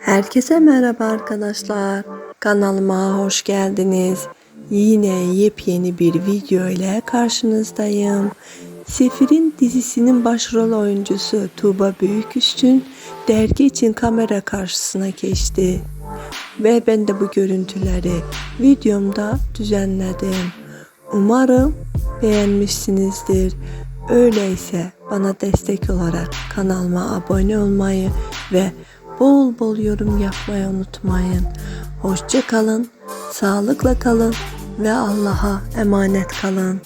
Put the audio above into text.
Herkese merhaba arkadaşlar. Kanalıma hoş geldiniz. Yine yepyeni bir video ile karşınızdayım. Sefir'in dizisinin başrol oyuncusu Tuğba Büyüküstün dergi için kamera karşısına geçti. Ve ben de bu görüntüleri videomda düzenledim. Umarım beğenmişsinizdir. Öyleyse bana destek olarak kanalıma abone olmayı ve bol bol yorum yapmayı unutmayın. Hoşça kalın, sağlıkla kalın ve Allah'a emanet kalın.